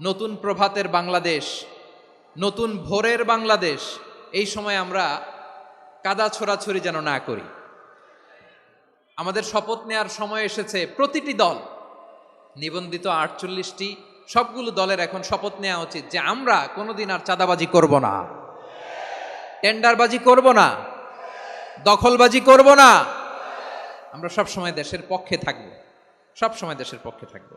নতুন প্রভাতের বাংলাদেশ, নতুন ভোরের বাংলাদেশ, এই সময় আমরা কাদা ছোড়াছড়ি যেন না করি। আমাদের শপথ নেয়ার সময় এসেছে প্রতিটি দল, নিবন্ধিত আটচল্লিশটি, সবগুলো দলের এখন শপথ নেওয়া উচিত যে আমরা কোনোদিন আর চাঁদাবাজি করব না। টেন্ডারবাজি করব না। দখলবাজি করব না। আমরা সব সময় দেশের পক্ষে থাকব। সব সময় দেশের পক্ষে থাকব।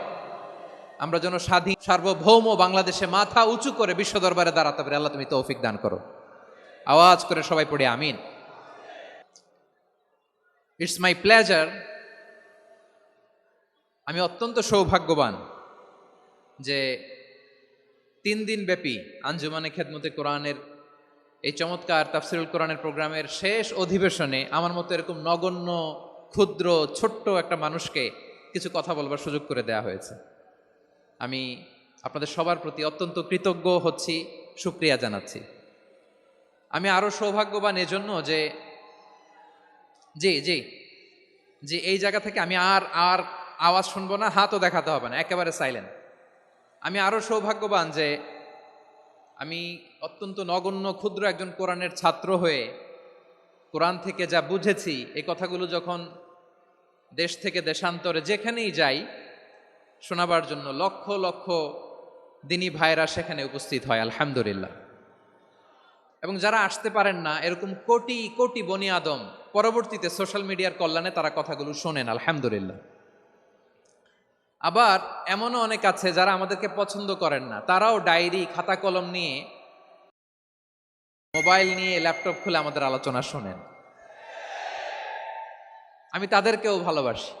আমরা যেন স্বাধীন, সার্বভৌম বাংলাদেশে মাথা উঁচু করে বিশ্ব দরবারে দাঁড়াতে পারি। আল্লাহ তুমি তৌফিক দান করো। আওয়াজ করে সবাই পড়ে, আমিন। ইটস মাই প্লেজার আমি অত্যন্ত সৌভাগ্যবান যে তিন দিন ব্যাপী আঞ্জুমানে খেদমতে কোরআনের এই চমৎকার তাফসিরুল কোরআনের প্রোগ্রামের শেষ অধিবেশনে আমার মতো এরকম নগণ্য, ক্ষুদ্র, ছোট্ট একটা মানুষকে কিছু কথা বলবার সুযোগ করে দেয়া হয়েছে। আমি আপনাদের সবার প্রতি অত্যন্ত কৃতজ্ঞ হচ্ছি, সুক্রিয়া জানাচ্ছি। আমি আরও সৌভাগ্যবান এজন্য যে, জি জি জি, এই জায়গা থেকে আমি আর আর আওয়াজ শুনব না, হাতও দেখাতে হবে না, একেবারে সাইলেন্ট আমি আরও সৌভাগ্যবান যে, আমি অত্যন্ত নগণ্য, ক্ষুদ্র একজন কোরআনের ছাত্র হয়ে কোরআন থেকে যা বুঝেছি, এই কথাগুলো যখন দেশ থেকে দেশান্তরে যেখানেই যাই শোনাবার জন্য লক্ষ লক্ষ দিনী ভাইরা সেখানে উপস্থিত হয়, আলহামদুলিল্লাহ। এবং যারা আসতে পারেন না, এরকম কোটি কোটি বনি আদম, পরবর্তীতে সোশ্যাল মিডিয়ার কল্যাণে তারা কথাগুলো শোনেন, আলহামদুলিল্লাহ। আবার এমনও অনেক আছে যারা আমাদেরকে পছন্দ করেন না, তারাও ডায়েরি, খাতা কলম নিয়ে, মোবাইল নিয়ে, ল্যাপটপ খুলে আমাদের আলোচনা শোনেন। আমি তাদেরকেও ভালোবাসি।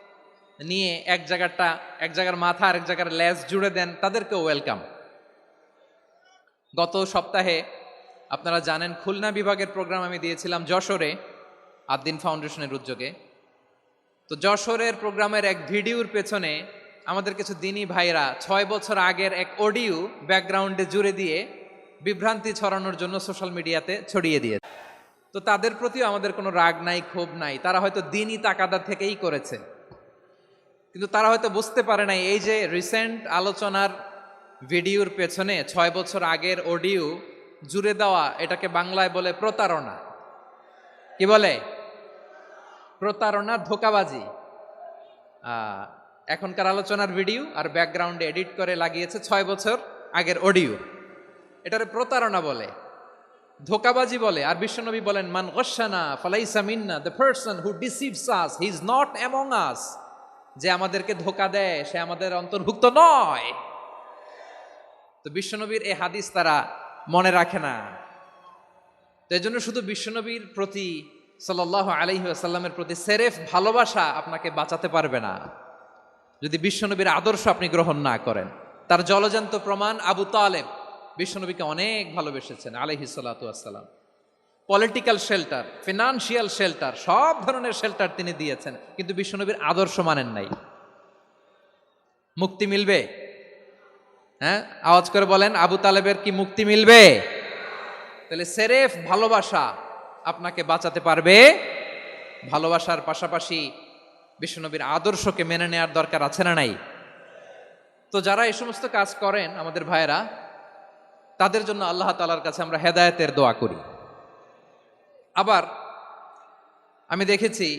নিয়ে এক জায়গাটা, এক জায়গার মাথা আর এক জায়গার লেজ জুড়ে দেন তাদেরকে ওয়েলকাম গত সপ্তাহে আপনারা জানেন, খুলনা বিভাগের প্রোগ্রাম আমি দিয়েছিলাম যশোরে আদ্দিন ফাউন্ডেশনের উদ্যোগে। তো যশোরের প্রোগ্রামের এক ভিডিওর পেছনে আমাদের কিছু দিনী ভাইরা ছয় বছর আগের এক অডিও ব্যাকগ্রাউন্ডে জুড়ে দিয়ে বিভ্রান্তি ছড়ানোর জন্য সোশ্যাল মিডিয়াতে ছড়িয়ে দিয়ে তো তাদের প্রতিও আমাদের কোনো রাগ নাই, ক্ষোভ নাই। তারা হয়তো দিনই তাকাদা থেকেই করেছে। কিন্তু তারা হয়তো বুঝতে পারে নাই, এই যে রিসেন্ট আলোচনার ভিডিওর পেছনে ছয় বছর আগের অডিও জুড়ে দেওয়া এটাকে বাংলায় বলে প্রতারণা। কি বলে? প্রতারণা, ধোকাবাজি। এখনকার আলোচনার ভিডিও আর ব্যাকগ্রাউন্ডে এডিট করে লাগিয়েছে ছয় বছর আগের অডিও এটারে প্রতারণা বলে, ধোকাবাজি বলে। আর বিশ্বনবী বলেন, মান গসানা ফালাইসা মিন্না the person who deceives us he is not among us যে আমাদেরকে ধোকা দেয়, সে আমাদের অন্তর্ভুক্ত নয়। তো বিশ্বনবীর এই হাদিস তারা মনে রাখে না। তো এই জন্য শুধু বিশ্বনবীর প্রতি সাল্লাহ আলহি প্রতি সেরেফ ভালোবাসা আপনাকে বাঁচাতে পারবে না। যদি বিশ্বনবীর আদর্শ আপনি গ্রহণ না করেন, তার জলজান্ত প্রমাণ আবু তালেব বিশ্বনবীকে অনেক ভালোবেসেছেন আলহি সাল্লাম পলিটিক্যাল শেল্টার ফিনান্সিয়াল শেল্টার সব ধরনের শেল্টার তিনি দিয়েছেন, কিন্তু বিশ্বনবীর আদর্শ মানেন নাই। মুক্তি মিলবে? হ্যাঁ? আওয়াজ করে বলেন, আবু তালেবের কি মুক্তি মিলবে? তাহলে সেরেফ ভালোবাসা আপনাকে বাঁচাতে পারবে। ভালোবাসার পাশাপাশি বিশ্বনবীর আদর্শকে মেনে নেওয়ার দরকার আছে না নাই? তো যারা এই সমস্ত কাজ করেন, আমাদের ভাইয়েরা, তাদের জন্য আল্লাহ তালার কাছে আমরা হেদায়েতের দোয়া করি। আবার আমি দেখেছি